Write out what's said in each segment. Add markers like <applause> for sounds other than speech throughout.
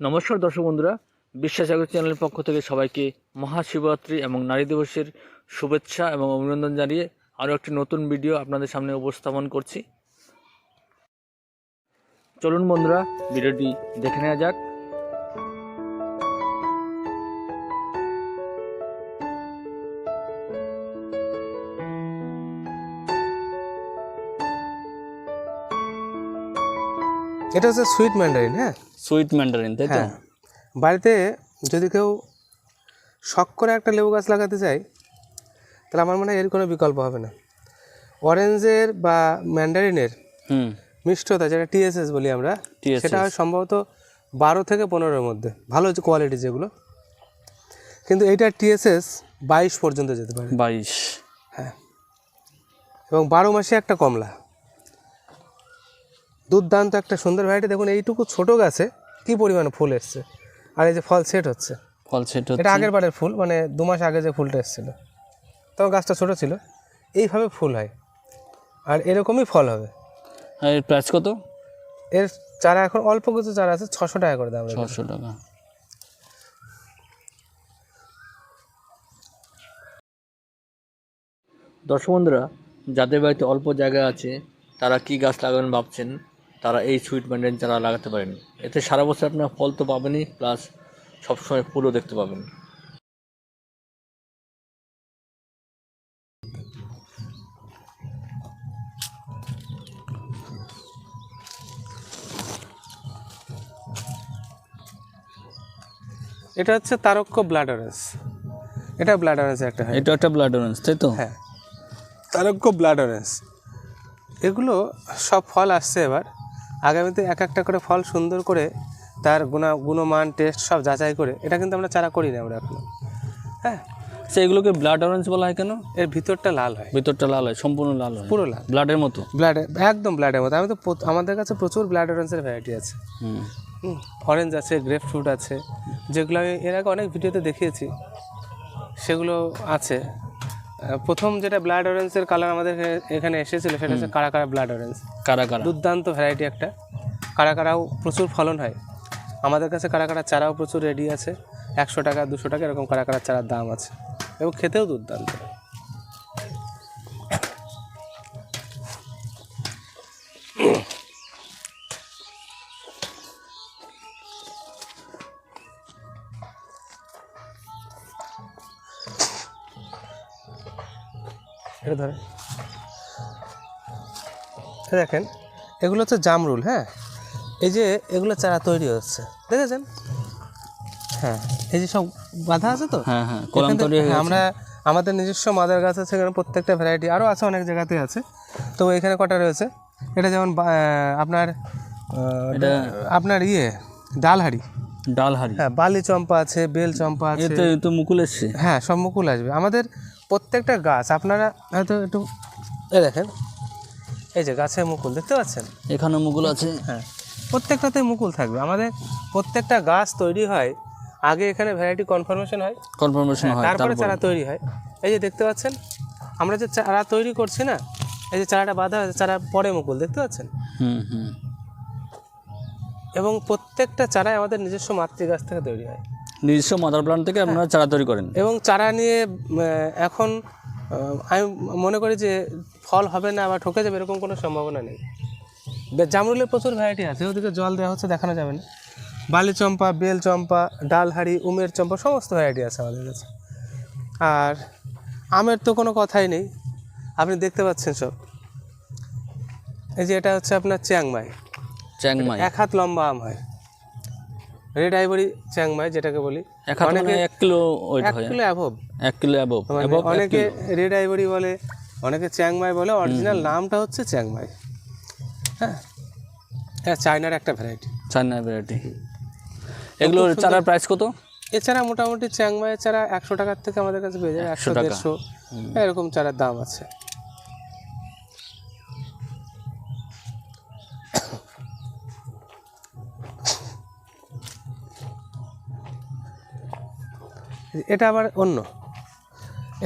নমস্কার দর্শক বন্ধুরা বিশ্বাসাগর চ্যানেলের পক্ষ থেকে সবাইকে মহাশিবরাত্রি এবং নারী দিবসের শুভেচ্ছা এবং অভিনন্দন জানিয়ে আরও একটি নতুন ভিডিও আপনাদের সামনে উপস্থাপন করছি। চলুন বন্ধুরা, ভিডিওটি দেখে নেওয়া যাক। এটা হচ্ছে সুইট ম্যান্ডারিন হ্যাঁ? সুইট ম্যান্ডারিন তাই তো? হ্যাঁ। বাড়িতে যদি কেউ শখ করে একটা লেবু গাছ লাগাতে চায় তাহলে আমার মনে হয় এর কোনো বিকল্প হবে না। অরেঞ্জের বা ম্যান্ডারিনের হুম। মিষ্টতা যেটা টিএসএস বলি আমরা সেটা হয় সম্ভবত বারো থেকে পনেরোর মধ্যে। ভালো যে কোয়ালিটি যেগুলো। কিন্তু এইটার টিএসএস বাইশ পর্যন্ত যেতে পারে। বাইশ। হ্যাঁ। এবং বারো মাসে একটা কমলা। দুর্দান্ত একটা সুন্দর ভ্যারাইটি দেখুন এইটুকু ছোট গাছে কি পরিমাণে ফুল এসছে। আর এই যে ফল সেট হচ্ছে। ফল সেট এটা আগের বারের ফুল মানে দু মাস আগে যে ফুলটা এসেছিল। তখন গাছটা ছোট ছিল। এইভাবে ফুল হয়। আর এরকমই ফল হবে। আর এর প্রাইস কত? এর চারা এখন অল্প কিছু চারা আছে ছশো টাকা করে দাম ছশো টাকা। দর্শক বন্ধুরা যাদের বাড়িতে অল্প জায়গা আছে তারা কি গাছ লাগাবেন ভাবছেন? তারা এই সুইট ম্যান্ডেন চারা লাগাতে পারেন। এতে সারা বছর আপনার ফল তো পাবেনই প্লাস সবসময় ফুলও দেখতে পাবেন। এটা হচ্ছে তারক্য ব্লাড অরেঞ্জ এটা ব্লাড অরেঞ্জের একটা হয়। এটা একটা ব্লাড অরেঞ্জ তাই তো? হ্যাঁ। তারক্য ব্লাড অরেঞ্জ এগুলো সব ফল আসছে এবার। আগামীতে এক একটা করে ফল সুন্দর করে তার গুণা গুণমান টেস্ট সব যাচাই করে এটা কিন্তু আমরা চারা করি না আমরা এখনও। হ্যাঁ? সেইগুলোকে ব্লাড অরেঞ্জ বলা হয় কেন? এর ভিতরটা লাল হয়। ভিতরটা লাল হয় সম্পূর্ণ লাল হয়। পুরো লাল। ব্লাডের মতো? ব্লাড একদম ব্লাডের মতো। আমি তো আমাদের কাছে প্রচুর ব্লাড অরেঞ্জের ভ্যারাইটি আছে। হুম। অরেঞ্জ আছে গ্রেপ ফ্রুট আছে। যেগুলো আমি এর আগে অনেক ভিডিওতে দেখিয়েছি। সেগুলো আছে। প্রথম যেটা ব্লাড অরেঞ্জের কালার আমাদের এখানে- এসেছিল সেটা হচ্ছে কারা কারা ব্লাড অরেঞ্জ কারা কারা? দুর্দান্ত ভ্যারাইটি একটা। কারা কারাও প্রচুর ফলন হয়। আমাদের কাছে কারা কারা চারাও প্রচুর রেডি আছে। একশো টাকা দুশো টাকা এরকম কারা কারা চারার দাম আছে। এবং খেতেও দুর্দান্ত। ধরে। দেখেন এগুলো হচ্ছে জামরুল হ্যাঁ? এই যে এগুলো চারা তৈরি হচ্ছে দেখেছেন? হ্যাঁ এই যে সব বাধা আছে তো? হ্যাঁ হ্যাঁ হয়ে। আমরা আমাদের নিজস্ব মাদার গাছ আছে এখানে প্রত্যেকটা ভ্যারাইটি আরও আছে অনেক জায়গাতে আছে। তো এখানে কটা রয়েছে? এটা যেমন আপনার আপনার ইয়ে ডালহাড়ি। ডালহারি হ্যাঁ বালি চম্পা আছে বেল চম্পা আছে। তো মুকুল এসছে হ্যাঁ সব মুকুল আসবে। আমাদের প্রত্যেকটা গাছ আপনারা হয়তো একটু এ দেখেন এই যে গাছে মুকুল দেখতে পাচ্ছেন? এখানে মুকুল আছে। হ্যাঁ প্রত্যেকটাতে মুকুল থাকবে। আমাদের প্রত্যেকটা গাছ তৈরি হয় আগে এখানে ভ্যারাইটি কনফার্মেশন হয় কনফার্মেশন হয় তারপরে চারা তৈরি হয়। এই যে দেখতে পাচ্ছেন আমরা যে চারা তৈরি করছি না এই যে চারাটা বাঁধা হয়েছে চারা পরে মুকুল দেখতে পাচ্ছেন? হুম হুম। এবং প্রত্যেকটা চারাই আমাদের নিজস্ব মাতৃ গাছ থেকে তৈরি হয়। নিজস্ব মাদার প্লান্ট থেকে আপনারা চারা তৈরি করেন। এবং চারা নিয়ে এখন আমি মনে করি যে ফল হবে না বা ঠকে যাবে এরকম কোনো সম্ভাবনা নেই। জামরুলের প্রচুর ভ্যারাইটি আছে ওদিকে জল দেওয়া হচ্ছে দেখানো যাবে না। বালি চম্পা বেল চম্পা ডালহাড়ি উমের চম্পা সমস্ত ভ্যারাইটি আছে আমাদের কাছে। আর আমের তো কোনো কথাই নেই আপনি দেখতে পাচ্ছেন সব। এই যে এটা হচ্ছে আপনার চ্যাংমাই। চ্যাংমাই। এক হাত লম্বা আম হয়। রেড আইভরি চ্যাংমাই যেটাকে বলি মানে এক কিলো এক কিলো অ্যাভব এক কিলো অ্যাবভ মানে অনেকে রেড আইভরি বলে অনেকে চ্যাংমাই বলে অরিজিনাল নামটা হচ্ছে চ্যাংমাই হ্যাঁ? হ্যাঁ চায়নার একটা ভ্যারাইটি চায়নার ভ্যারাইটি এগুলোর চারার প্রাইস কত? এছাড়া মোটামুটি চ্যাংমাইয়ের চারা একশো টাকার থেকে আমাদের কাছে পেয়ে যায় একশো। দেড়শো। এরকম চারার দাম আছে। এটা আবার অন্য।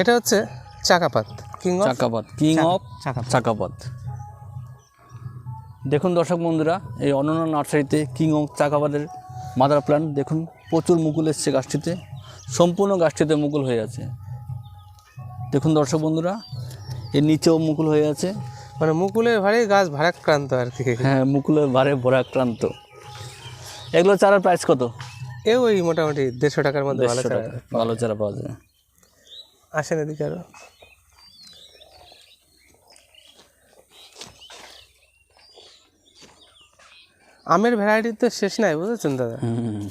এটা হচ্ছে Chakapat king of Chakapat king of Chakapat দেখুন দর্শক বন্ধুরা এই অনন্য নার্সারিতে কিং অফ চাকাপাতের মাদার প্ল্যান্ট দেখুন প্রচুর মুকুল এসছে গাছটিতে সম্পূর্ণ গাছটিতে মুকুল হয়ে আছে। দেখুন দর্শক বন্ধুরা এর নিচেও মুকুল হয়ে আছে। মানে মুকুলের ভারে গাছ ভারাক্রান্ত আর কি। হ্যাঁ মুকুলের ভারে ভরাক্রান্ত। এগুলো চারার প্রাইস কত? এ ওই মোটামুটি দেড়শো টাকার মধ্যে ভালো চারা। ভালো চারা পাওয়া যায়। আসেন এদিকে আরও। আমের ভ্যারাইটি তো শেষ নাই বুঝেছেন দাদা?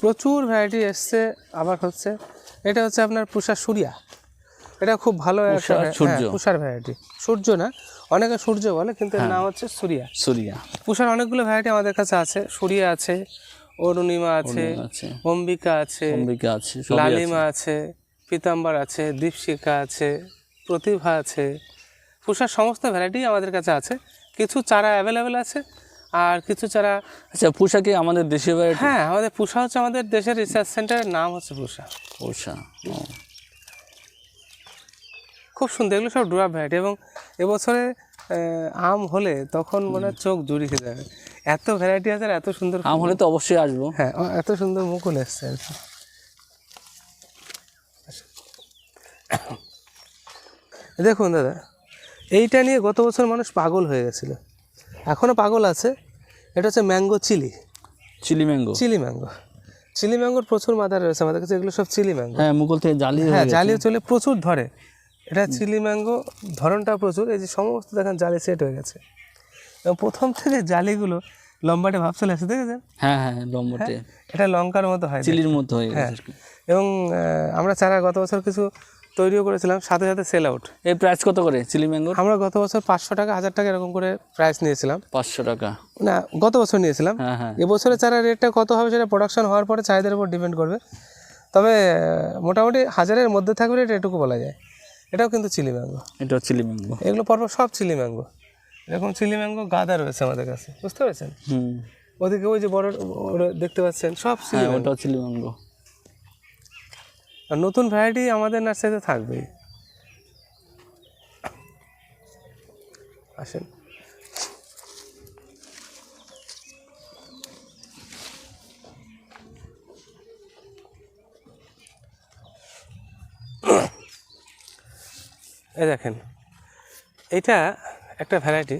প্রচুর ভ্যারাইটি এসছে আবার হচ্ছে এটা হচ্ছে আপনার পুষা সূর্যা। এটা খুব ভালো। হ্যাঁ, পুষার ভ্যারাইটি সূর্য না অনেকে সূর্য বলে কিন্তু এর নাম হচ্ছে সূর্যা। সুরিয়া। পুষার অনেকগুলো ভ্যারাইটি আমাদের কাছে আছে সূর্যা আছে অরুণিমা আছে অম্বিকা আছে অম্বিকা আছে লালিমা আছে। পীতাম্বর আছে দীপশিখা আছে প্রতিভা আছে। পুষার সমস্ত ভ্যারাইটি আমাদের কাছে আছে। কিছু চারা অ্যাভেলেবেল আছে আর কিছু চারা আচ্ছা পুষাকে আমাদের দেশীয় ভ্যারাইটি হ্যাঁ আমাদের পুষা হচ্ছে আমাদের দেশের রিসার্চ সেন্টারের নাম হচ্ছে পুষা। পুষা খুব সুন্দর এগুলো সব ড্রাফ ভ্যারাইটি এবং এবছরে আম হলে তখন মনে চোখ জুড়িয়ে যাবে। এত ভ্যারাইটি আছে আর এত সুন্দর আম হলে তো অবশ্যই আসব। হ্যাঁ এত সুন্দর মুকুল এসছে আর কি। দেখুন দাদা এইটা নিয়ে গত বছর মানুষ পাগল হয়ে গেছিল। এখনও পাগল আছে। এটা হচ্ছে mango chilli. Chilli mango. Chilli mango. Chilli ম্যাঙ্গোর প্রচুর মাদার রয়েছে আমাদের কাছে। এগুলো সব চিলি ম্যাঙ্গো। হ্যাঁ মুকুল থেকে জালি হ্যাঁ। জালিও চলে প্রচুর ধরে। এটা চিলি ম্যাঙ্গো ধরনটা প্রচুর। এই যে সমস্ত দেখেন জালি সেট হয়ে গেছে। প্রথম থেকে জালিগুলো লম্বাটে ভাব চলে আসে দেখেছেন? হ্যাঁ হ্যাঁ লম্বাটে। এটা লঙ্কার মতো হয় চিলির মধ্যে হয় কি। এবং আমরা চারা গত বছর কিছু তৈরিও করেছিলাম সাথে সাথে সেল আউট এই প্রাইস কত করে চিলি ম্যাঙ্গো আমরা গত বছর পাঁচশো টাকা হাজার টাকা এরকম করে প্রাইস নিয়েছিলাম। পাঁচশো টাকা। না গত বছর নিয়েছিলাম। হ্যাঁ হ্যাঁ। এবছরের চারা রেটটা কত হবে সেটা প্রোডাকশন হওয়ার পরে চাহিদার উপর ডিপেন্ড করবে। তবে মোটামুটি হাজারের মধ্যে থাকবে এটা এটুকু বলা যায়। এটাও কিন্তু চিলি ম্যাঙ্গো। এটা চিলি ম্যাঙ্গো। এগুলো পরপর সব চিলি ম্যাঙ্গো। এরকম চিলি ম্যাঙ্গো গাদা রয়েছে আমাদের কাছে বুঝতে পেরেছেন? হুম। ওদিকে ওই যে বড় দেখতে পাচ্ছেন সব চিলি হ্যাঁ চিলি ম্যাঙ্গো। আর নতুন ভ্যারাইটি আমাদের নার্সারিতে থাকবেই। আসেন। এই দেখেন এটা একটা ভ্যারাইটি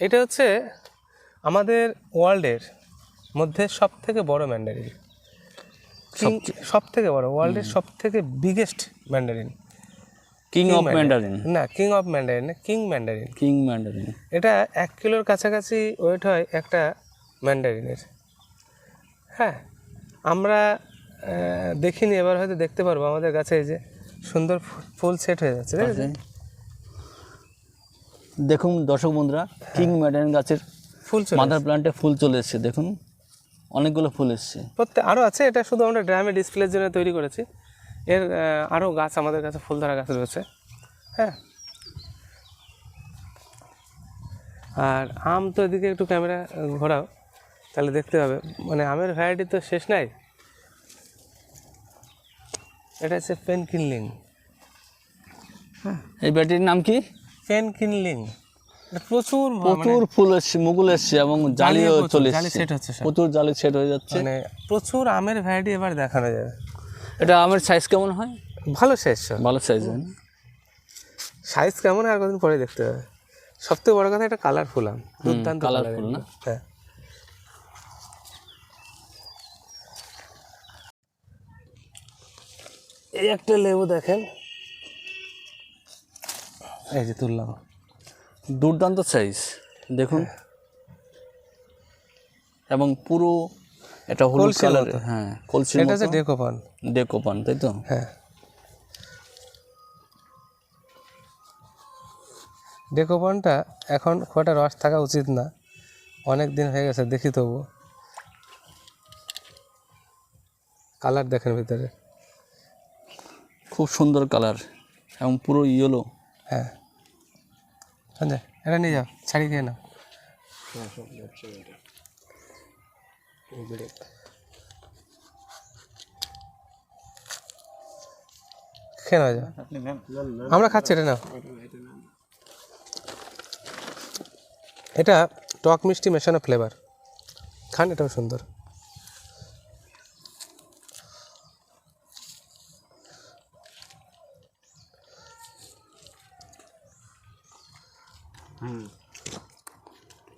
এটা হচ্ছে আমাদের ওয়ার্ল্ডের মধ্যে সব থেকে বড় ম্যান্ডারিন সব থেকে বড় ওয়ার্ল্ডের সব থেকে biggest mandarin king of mandarin না কিং অফ ম্যান্ডারিন না কিং ম্যান্ডারিন কিং ম্যান্ডারিন এটা এক কিলোর কাছাকাছি ওয়েট হয় একটা ম্যান্ডারিনের হ্যাঁ আমরা দেখিনি এবার হয়তো দেখতে পারব আমাদের কাছে এই যে সুন্দর ফুল সেট হয়ে যাচ্ছে দেখেছেন? দেখুন দর্শক বন্ধুরা কিং ম্যান্ডারিন গাছের ফুল মাদার প্লান্টে ফুল চলে এসছে দেখুন। অনেকগুলো ফুল এসছে। প্রত্যেক আরও আছে এটা শুধু আমরা ড্রামে ডিসপ্লের জন্য তৈরি করেছি। এর আরও গাছ আমাদের কাছে ফুল ধরা গাছ রয়েছে। হ্যাঁ। আর আম তো এদিকে একটু ক্যামেরা ঘোরাও তাহলে দেখতে হবে। মানে আমের ভ্যারাইটি তো শেষ নাই। এটা হচ্ছে পেন কিনলিং হ্যাঁ। এই ব্যাটির নাম কি? পেন কিনলিং প্রচুর ম- প্রচুর ফুল এসছে মুকুল এসছে এবং জালিও চলে এসছে। হচ্ছে প্রচুর জালি সেট হয়ে যাচ্ছে। মানে প্রচুর আমের ভ্যারাইটি এবার দেখানো যাবে। এটা আমের সাইজ কেমন হয়? ভালো সব। ভালো সাইজ সাইজ কেমন আর কদিন পরে দেখতে হবে। সবথেকে বড় কথা এটা কালারফুল আম। দুর্দান্ত colourful না? হ্যাঁ। এই একটা লেবু দেখেন। এই যে তুললাম। দুর্দান্ত সাইজ দেখুন। এবং পুরো এটা হলুদ কালার হ্যাঁ কলসির এটা হচ্ছে ডেকোপান। ডেকোপান তাই তো? হ্যাঁ। ডেকোপানটা এখন খুব একটা রস থাকা উচিত না। অনেক দিন হয়ে গেছে দেখি তবু। কালার দেখেন ভিতরে। খুব সুন্দর কালার এবং পুরো ইয়েলো হ্যাঁ। সঞ্জয়, এটা নিয়ে যাও ছাড়ি খেয়ে নাও। খেয়ে নাও, যাও। আমরা খাচ্ছি, এটা নাও। এটা টক মিষ্টি মেশানো ফ্লেভার খান, এটাও সুন্দর।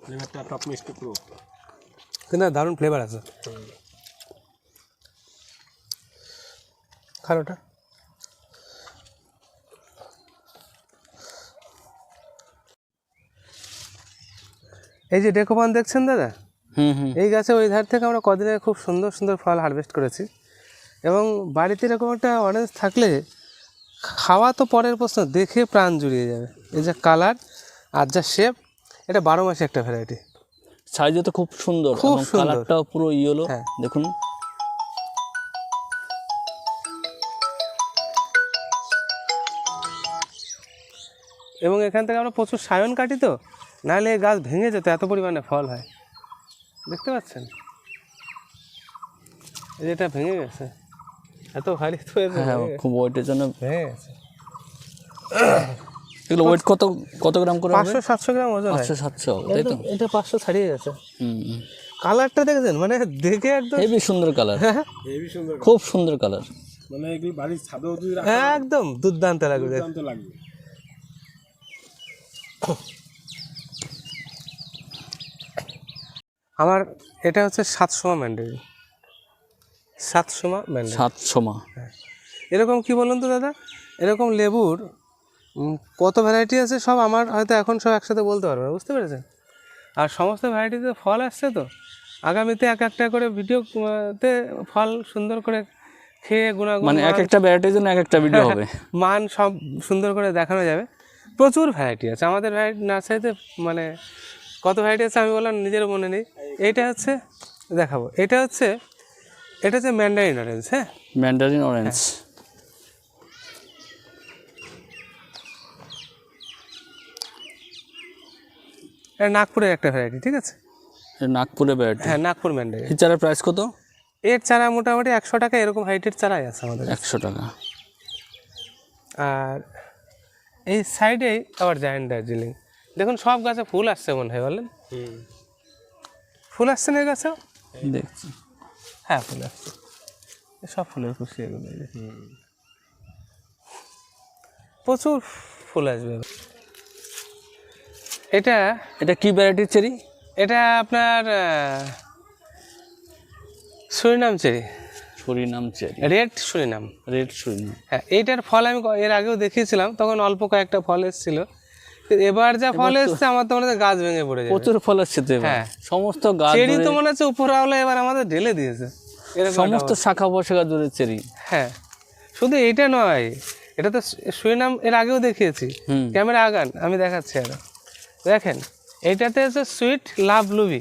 মিষ্টিটা টপ মিষ্টি পুরো কিন্তু দারুণ ফ্লেভার আছে। খারোটা এই যে ডেকোপান দেখছেন দাদা? হুম হুম। এই গাছে ওই ধার থেকে আমরা কদিনে খুব সুন্দর সুন্দর ফল হারভেস্ট করেছি। এবং বাড়িতে এরকম একটা অরেঞ্জ থাকলে খাওয়া তো পরের প্রশ্ন দেখে প্রাণ জুড়িয়ে যাবে। এই যে কালার আর যা শেপ এটা বারো মাসে একটা ভ্যারাইটি সাইজে তো খুব সুন্দর খুব কালারটাও পুরো ইয়েলো হ্যাঁ। দেখুন। এবং এখান থেকে আমরা প্রচুর সায়ন কাটি তো নাহলে এই গাছ ভেঙে যেত এত পরিমাণে ফল হয়। দেখতে পাচ্ছেন? এটা ভেঙে গেছে। এত ভারী তো হ্যাঁ। খুব ওয়েটের জন্য ভেঙে গেছে। এগুলো ওয়েট কত কত গ্রাম করে হবে? পাঁচশো সাতশো গ্রাম ওজন হয়। পাঁচশো সাতশো তাই তো? এটা পাঁচশো ছাড়িয়ে গেছে হুম। কালারটা দেখেছেন? মানে দেখে একদম হেভি সুন্দর কালার হেভি সুন্দর খুব সুন্দর কালার মানে এগুলি বাড়ির ছাদেও যদি একদম দুর্দান্ত লাগবে। দেখতে। দাম তো লাগবে। আমার এটা হচ্ছে সাতশোমা ম্যান্ডারি সাতশোমা ম্যান্ডারি সাতশো মা। এরকম কি বলুন তো দাদা? এরকম লেবুর কত ভ্যারাইটি আছে সব আমার হয়তো এখন সব একসাথে বলতে পারব বুঝতে পেরেছেন? আর সমস্ত ভ্যারাইটিতে ফল আসছে তো? আগামীতে এক একটা করে ভিডিওতে ফল সুন্দর করে খেয়ে গুণাগুণ মানে এক একটা ভ্যারাইটির জন্য এক একটা ভিডিও হবে। <laughs> মান সব সুন্দর করে দেখানো যাবে। প্রচুর ভ্যারাইটি আছে। আমাদের ভ্যারাইটি নার্সারিতে মানে কত ভ্যারাইটি আছে আমি বললাম নিজের মনে নেই। এইটা হচ্ছে দেখাবো। এটা হচ্ছে এটা হচ্ছে ম্যান্ডারিন অরেঞ্জ হ্যাঁ? ম্যান্ডারিন অরেঞ্জ এটা নাগপুরের একটা ভ্যারাইটি ঠিক আছে? নাগপুরে ভ্যারাইটি হ্যাঁ নাগপুর ম্যান্ডারিন এই চারার প্রাইস কত? এর চারা মোটামুটি একশো টাকা এরকম হাইটের চারাই আছে আমাদের। একশো টাকা। আর এই সাইডেই আবার জায়েন্ট দার্জিলিং। দেখুন সব গাছে ফুল আসছে মনে হয় বলেন। ফুল আসছে না এই গাছেও? দেখছি। হ্যাঁ ফুল আসছে। সব ফুলের খুশি এগুলো। প্রচুর ফুল আসবে। এটা এটা কি ভ্যারাইটির চেরি এটা আপনার Surinam cherry Surinam cherry red Surinam. Red Surinam. হ্যাঁ এইটার ফল আমি এর আগেও দেখিয়েছিলাম তখন অল্প কয়েকটা ফল এসেছিল। এবার যা ফল এসছে আমার তো মনে হচ্ছে গাছ ভেঙে পড়ে প্রচুর ফল আসছে তো হ্যাঁ। সমস্ত গাছ চেরি তো মনে হচ্ছে উপরে আওলা এবার আমাদের ঢেলে দিয়েছে। সমস্ত শাখা পোশাকা জুড়ে চেরি হ্যাঁ। শুধু এটা নয় এটা তো সুইনাম এর আগেও দেখিয়েছি। ক্যামেরা আগান আমি দেখাচ্ছি আরও। দেখেন এইটাতে হচ্ছে সুইট লাভ লুবি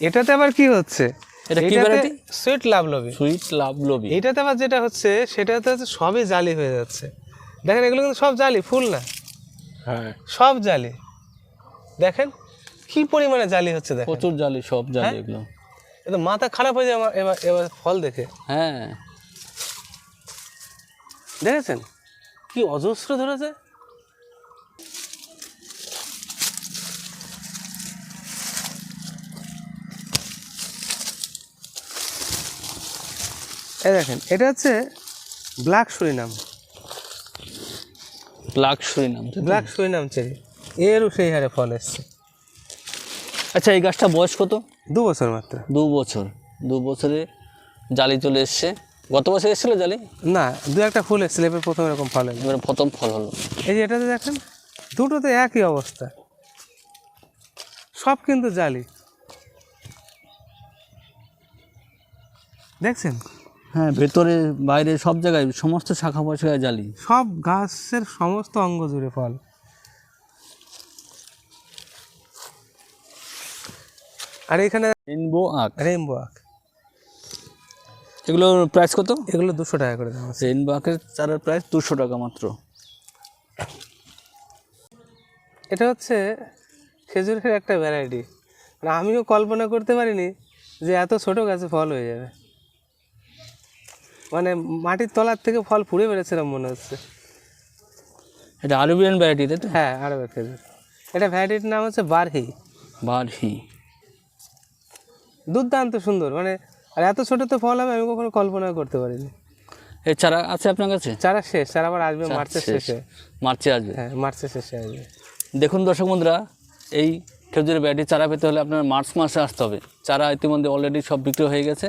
এটাতে আবার কি হচ্ছে? এটা sweet love lobby sweet love lobby এটাতে আবার যেটা হচ্ছে সেটাতে হচ্ছে সবই জালি হয়ে যাচ্ছে। দেখেন এগুলো কিন্তু সব জালি ফুল না? হ্যাঁ। সব জালি। দেখেন কি পরিমাণে জালি হচ্ছে দেখেন। প্রচুর জালি সব জালি হ্যাঁ? এগুলো। এ তো মাথা খারাপ হয়ে যায় আমার এবার এবার ফল দেখে। হ্যাঁ। দেখেছেন? কি অজস্র ধরেছে? এই দেখেন এটা হচ্ছে black Surinam. Black Surinam black Surinam cherry. এরও সেই হারে ফল এসছে। আচ্ছা এই গাছটা বয়স কত? দু বছর মাত্র। দু বছর। দু বছরে জালি চলে এসছে। গত বছর এসেছিল জালি? না দু একটা ফুল এসেছিল এবার প্রথম এরকম ফল এলো এবারে প্রথম ফল হলো। এই যে এটাতে দেখেন দুটোতে একই অবস্থা। সব কিন্তু জালি। দেখছেন? হ্যাঁ ভেতরে বাইরে সব জায়গায় সমস্ত শাখা পোশাকায় জালি। সব গাছের সমস্ত অঙ্গ জুড়ে ফল। আর এখানে রেনবো আখ। রেইনবো আখ। এগুলোর প্রাইস কত? এগুলো দুশো টাকা করে দেওয়া রেনবো আখের চারার প্রাইস দুশো টাকা মাত্র। এটা হচ্ছে খেজুরের একটা ভ্যারাইটি মানে আমিও কল্পনা করতে পারিনি যে এত ছোট গাছে ফল হয়ে যাবে। মানে মাটির তলার থেকে ফল ফুড়ে বেড়েছিলাম মনে হচ্ছে। এটা আরবিয়ান ভ্যারাইটি তাই তো? হ্যাঁ আরও খেজুর এটা ভ্যারাইটির নাম হচ্ছে বারহি। বারহি। দুর্দান্ত সুন্দর মানে আর এত ছোটো ছোটতে ফল হবে আমি কখনো কল্পনা করতে পারিনি। এর চারা আছে আপনার কাছে? চারা শেষ চারা আবার আসবে মার্চের শেষে। মার্চে আসবে? হ্যাঁ মার্চের শেষে আসবে। দেখুন দর্শক বন্ধুরা এই খেজুরের ভ্যারাইটি চারা পেতে হলে আপনার মার্চ মাসে আসতে হবে। চারা ইতিমধ্যে অলরেডি সব বিক্রি হয়ে গেছে।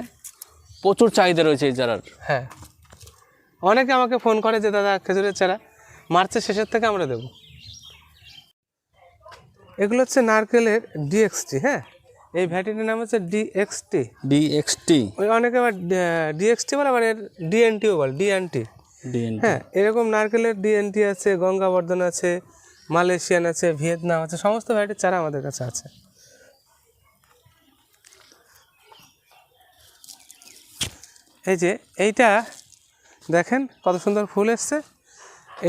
প্রচুর চাহিদা রয়েছে এই চারার হ্যাঁ। অনেকে আমাকে ফোন করে যে দাদা খেজুরের চারা মার্চের শেষের থেকে আমরা দেবো। এগুলো হচ্ছে নারকেলের ডিএক্সটি হ্যাঁ? এই ভ্যারাইটির নাম হচ্ছে ডিএক্সটি। ডিএক্সটি। ওই অনেকে আবার ডিএক্সটি বলে আবার এর ডিএনটিও বলে ডিএনটি। ডিএনটি। হ্যাঁ এরকম নারকেলের ডিএনটি আছে গঙ্গাবর্ধন আছে মালয়েশিয়ান আছে ভিয়েতনাম আছে সমস্ত ভ্যারাইটির চারা আমাদের কাছে আছে। এই যে এইটা দেখেন কত সুন্দর ফুল এসছে।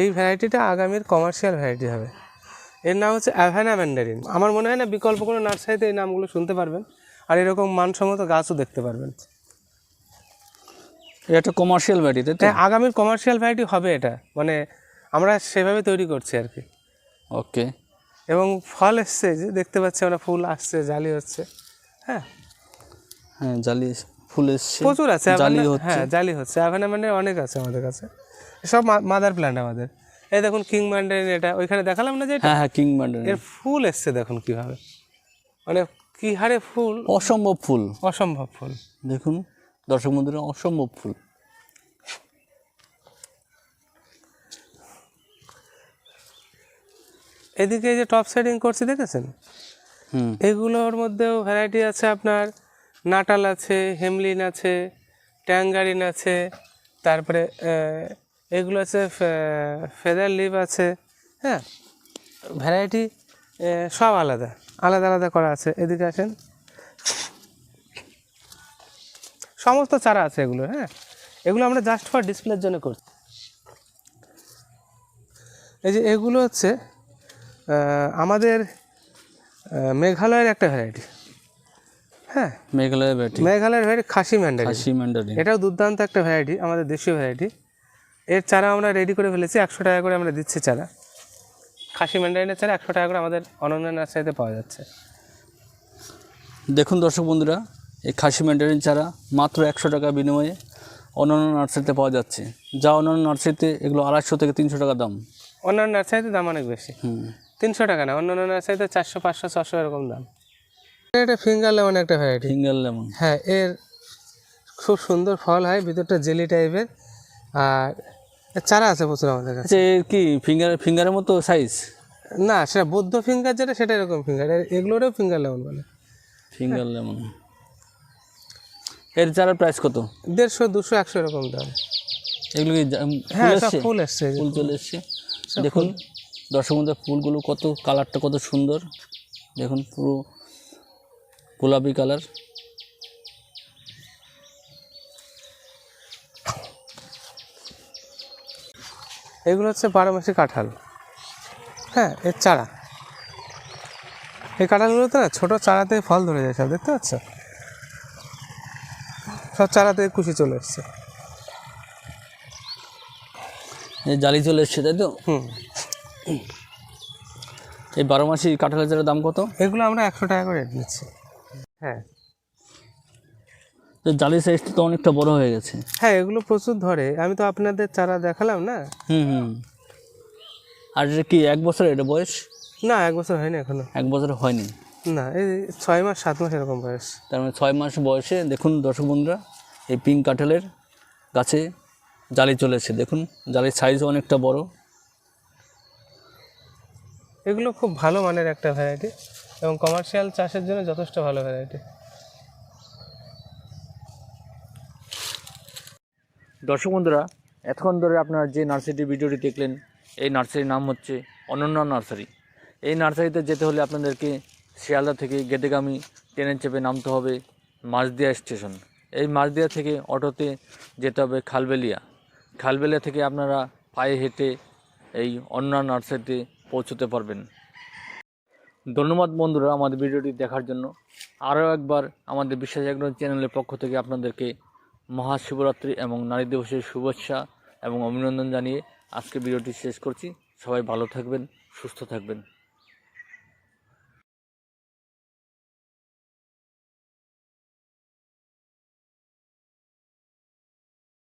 এই ভ্যারাইটিটা আগামীর কমার্শিয়াল ভ্যারাইটি হবে। এর নাম হচ্ছে অ্যাভানা ম্যান্ডারিন আমার মনে হয় না বিকল্প কোনো নার্সারিতে এই নামগুলো শুনতে পারবেন। আর এরকম মানসম্মত গাছও দেখতে পারবেন। এটা একটা কমার্শিয়াল ভ্যারাইটি তাই হ্যাঁ আগামীর কমার্শিয়াল ভ্যারাইটি হবে এটা। মানে আমরা সেভাবে তৈরি করছি আর কি। ওকে। এবং ফল এসছে যে দেখতে পাচ্ছি আমরা ফুল আসছে জালি হচ্ছে। হ্যাঁ। হ্যাঁ জালি ফুল এসছে প্রচুর আছে জালি হচ্ছে। হ্যাঁ জালি হচ্ছে। আভানা মানে অনেক আছে আমাদের কাছে। সব মাদার প্ল্যান্ট আমাদের। এই দেখুন কিং ম্যান্ডারিন এটা। ওইখানে দেখালাম না যে এটা? হ্যাঁ হ্যাঁ কিং ম্যান্ডারিন এর ফুল এসছে দেখুন কীভাবে। মানে কি হারে ফুল? অসম্ভব ফুল। অসম্ভব ফুল। দেখুন দর্শক বন্ধুরা অসম্ভব ফুল। এদিকে যে টপ সাইডিং করছি দেখেছেন? এগুলোর মধ্যেও ভ্যারাইটি আছে আপনার। নাটাল আছে, হেমলিন আছে, ট্যাঙ্গারিন আছে, তারপরে এগুলো আছে ফেদার লিভ আছে হ্যাঁ? ভ্যারাইটি সব আলাদা আলাদা আলাদা করা আছে। এদিকে আসেন। সমস্ত চারা আছে এগুলো হ্যাঁ? এগুলো আমরা জাস্ট ফর ডিসপ্লের জন্য করছি। এই যে এগুলো হচ্ছে আমাদের মেঘালয়ের একটা ভ্যারাইটি হ্যাঁ। মেঘালয় ভ্যারাইটি মেঘালয়ের variety Khasi mandarin Khasi mandarin এটাও দুর্দান্ত একটা ভ্যারাইটি আমাদের দেশীয় ভ্যারাইটি এর চারা আমরা রেডি করে ফেলেছি একশো টাকা করে আমরা দিচ্ছি চারা। খাসি ম্যান্ডারিনের চারা একশো টাকা করে আমাদের অনন্য নার্সারিতে পাওয়া যাচ্ছে। দেখুন দর্শক বন্ধুরা এই খাসি ম্যান্ডারিন চারা মাত্র একশো টাকা বিনিময়ে অন্যান্য নার্সারিতে পাওয়া যাচ্ছে। যা অন্যান্য নার্সারিতে এগুলো আড়াইশো থেকে তিনশো টাকা দাম। অন্যান্য নার্সারিতে দাম অনেক বেশি। হুম। তিনশো টাকা না অন্যান্য নার্সারিতে চারশো পাঁচশো ছশো এরকম দাম। এটা ফিঙ্গার লেমন একটা ভ্যারাইটি ফিঙ্গার লেমন। হ্যাঁ এর খুব সুন্দর ফল হয় ভিতরটা জেলি টাইপের। আর চারা আছে প্রচুর আমাদের কাছে। আচ্ছা এর কি ফিঙ্গার ফিঙ্গারের মতো সাইজ না সেটা বৌদ্ধ ফিঙ্গার যেটা সেটা এরকম ফিঙ্গার। এগুলোরও ফিঙ্গার লেমন বলে। Finger lemon. এর চারার প্রাইস কত? দেড়শো দুশো একশো এরকম দাম। এগুলো কি হ্যাঁ ফুল এসছে? ফুল চলে এসছে। দেখুন দর্শক ফুলগুলো কত কালারটা কত সুন্দর। দেখুন পুরো গোলাপি কালার। এগুলো হচ্ছে বারো মাসি কাঁঠাল। হ্যাঁ এর চারা। এই কাঁঠালগুলোতে না ছোটো চারাতে ফল ধরে যায় সব দেখতে পাচ্ছ? সব চারাতে কুশি চলে এসছে। এই জালি চলে এসছে তাই তো? হুম। এই বারো মাসি কাঁঠালের চারার দাম কত? এগুলো আমরা একশো টাকা করে রেট নিচ্ছি হ্যাঁ। তো জালি সাইজটা তো অনেকটা বড় হয়ে গেছে। হ্যাঁ এগুলো প্রচুর ধরে। আমি তো আপনাদের চারা দেখালাম না? হুম হুম। আর এটা কি এক বছর এটা বয়স? না এক বছর হয়নি এখনও। এক বছর হয়নি? না এই ছয় মাস সাত মাস এরকম বয়স। তার মানে ছয় মাস বয়সে দেখুন দর্শক বন্ধুরা এই পিঙ্ক কাঁঠালের গাছে জালি চলে এসেছে। দেখুন জালির সাইজও অনেকটা বড়। এগুলো খুব ভালো মানের একটা ভ্যারাইটি এবং কমার্শিয়াল চাষের জন্য যথেষ্ট ভালো ভ্যারাইটি দর্শক বন্ধুরা, এতক্ষণ ধরে আপনারা যে নার্সারিটির ভিডিওটি দেখলেন, এই নার্সারির নাম হচ্ছে অনন্য নার্সারি। এই নার্সারিতে যেতে হলে আপনাদেরকে শিয়ালদা থেকে গেদেগামি ট্রেনে চেপে নামতে হবে মাঝদিয়া স্টেশন। এই মাঝদিয়া থেকে অটোতে যেতে হবে খালবেলিয়া। খালবেলিয়া থেকে আপনারা পায়ে হেঁটে এই অন্য নার্সারিতে পৌঁছতে পারবেন। ধন্যবাদ বন্ধুরা আমাদের ভিডিওটি দেখার জন্য। আরও একবার আমাদের বিশ্বাস একজন চ্যানেলের পক্ষ থেকে আপনাদেরকে মহাশিবরাত্রি এবং নারী দিবসের শুভেচ্ছা এবং অভিনন্দন জানিয়ে আজকে ভিডিওটি শেষ করছি। সবাই ভালো থাকবেন, সুস্থ থাকবেন।